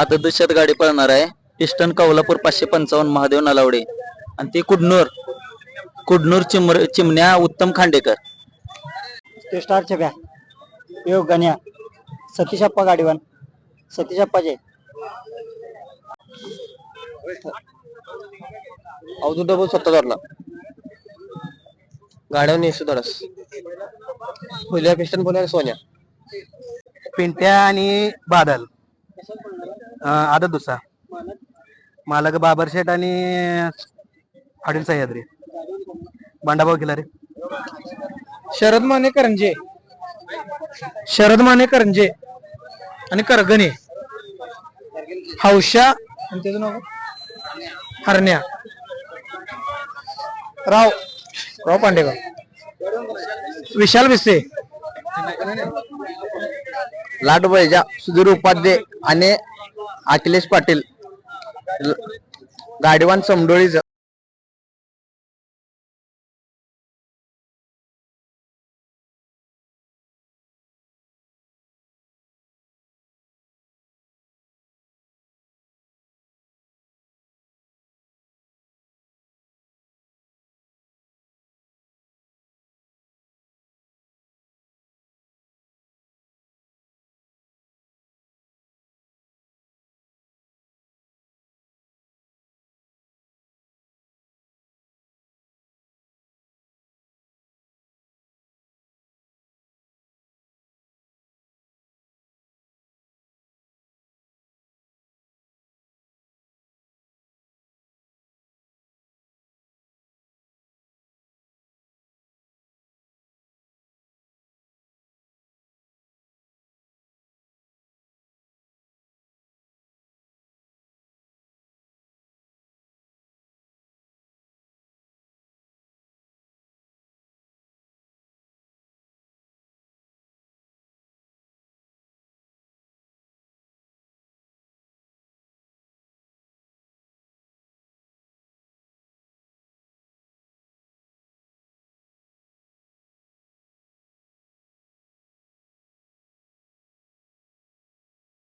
आता दुसऱ्यात गाडी पळणार आहे. पिस्टन कौलापूर पाचशे पंचावन्न महादेव नलावडे. आणि ते कुडनूर कुडनूर चिमर चिमण्या उत्तम खांडेकर. ते स्टार छब्या योग गण्या. सतीशप्पा गाडीवान. सतीशप्पाचे अवधूत डबल सत्ताधारला गाड्या नेसू दरस फुल्या पिस्टन फुल्या सोन्या. पिंट्या आणि बादल. आदत दुसा मालक बाबर शेठ आणि हॉटेल सह्याद्री. बांडाभाऊ खिलारे. शरद माने करंजे शरद माने करंजे आणि करगणे. हौशा आणि त्याचं नाव काय? हरण्या. राव राव पांडेगाव विशाल भिसे. लाट बैजा सुधीर उपाध्ये आणि अखिलेश पाटील गाडीवान समडोळी